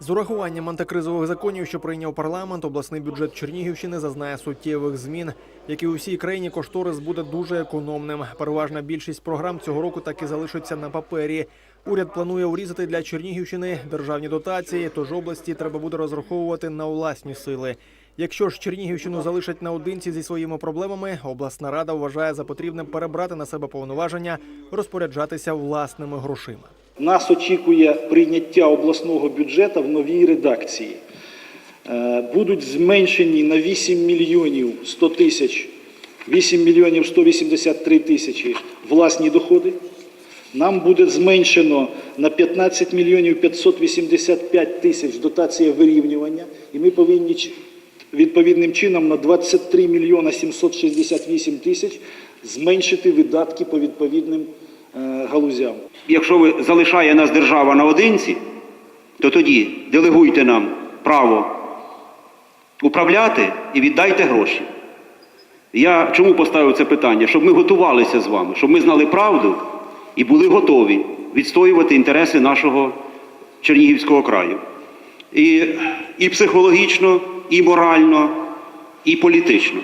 З урахуванням антикризових законів, що прийняв парламент, обласний бюджет Чернігівщини зазнає суттєвих змін. Як і у всій країні, кошторис буде дуже економним. Переважна більшість програм цього року так і залишиться на папері. Уряд планує урізати для Чернігівщини державні дотації, тож області треба буде розраховувати на власні сили. Якщо ж Чернігівщину залишать наодинці зі своїми проблемами, обласна рада вважає за потрібне перебрати на себе повноваження, розпоряджатися власними грошима. Нас очікує прийняття обласного бюджету в новій редакції. Е, Будуть зменшені на 8 мільйонів 100 тисяч, 8 мільйонів 183 тисячі власні доходи. Нам буде зменшено на 15 мільйонів 585 тисяч дотація вирівнювання, і ми повинні відповідним чином на 23 мільйона 768 тисяч зменшити видатки по відповідним галузям. Якщо ви залишає нас держава наодинці, то тоді делегуйте нам право управляти і віддайте гроші. Я чому поставив це питання? Щоб ми готувалися з вами, щоб ми знали правду і були готові відстоювати інтереси нашого Чернігівського краю. І, і психологічно, і морально, і політично.